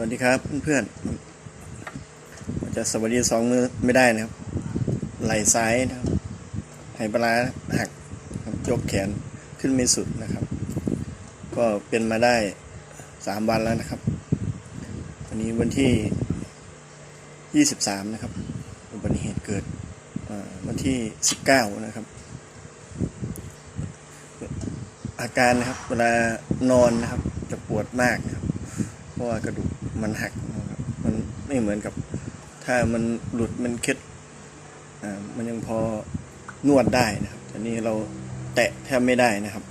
วัสดีครับเพื่อนๆจะสวัสดีสองมือไม่ได้นะครับ ไหล่ซ้ายนะครับไหปลาหักยกแขนขึ้นไม่สุดนะครับ ก็เป็นมาได้สามวันแล้วนะครับ วันนี้วันที่ยี่สิบสามนะครับอุบัติเหตุเกิดวันที่สิบเก้านะครับ อาการนะครับเวลานอนนะครับจะปวดมากนะครับ เพราะว่ากระดูก มันหักนะครับมันไม่เหมือนกับ ถ้ามันหลุดมันเคล็ดอ่ามันยังพอนวดได้นะครับแต่นี่เราแตะแทบไม่ได้นะครับ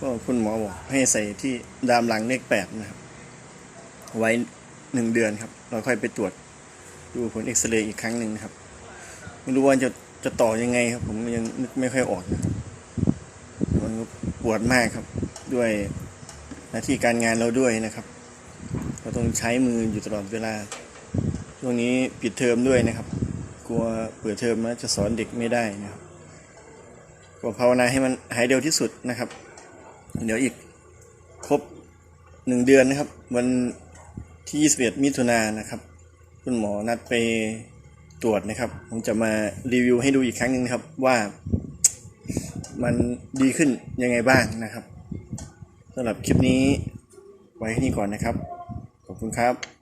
ก็คุณหมอบอกให้ใส่ที่ดามหลังเลขแปดนะครับ ไว้หนึ่งเดือนครับ เราค่อยไปตรวจดูผลเอ็กซเรย์อีกครั้งหนึ่งนะครับ ไม่รู้ว่าจะจะต่อยังไงครับ ผมยังนึกไม่ค่อยออกนะครับมันปวดมากครับด้วยหน้าที่การงานเราด้วยนะครับ เราต้องใช้มืออยู่ตลอดเวลา ช่วงนี้ปิดเทอมด้วยนะครับ กลัวเปิดเทอมแล้วจะสอนเด็กไม่ได้นะครับก็ภาวนาให้มันหายเร็วที่สุดนะครับ เดี๋ยวอีกครบหนึ่งเดือนนะครับ วันที่ 21 มิถุนายนนะครับ คุณหมอนัดไปตรวจนะครับ ผมจะมารีวิวให้ดูอีกครั้งหนึ่งนะครับว่ามันดีขึ้นยังไงบ้างนะครับสำหรับคลิปนี้ไว้แค่นี้ก่อนนะครับ ขอบคุณครับ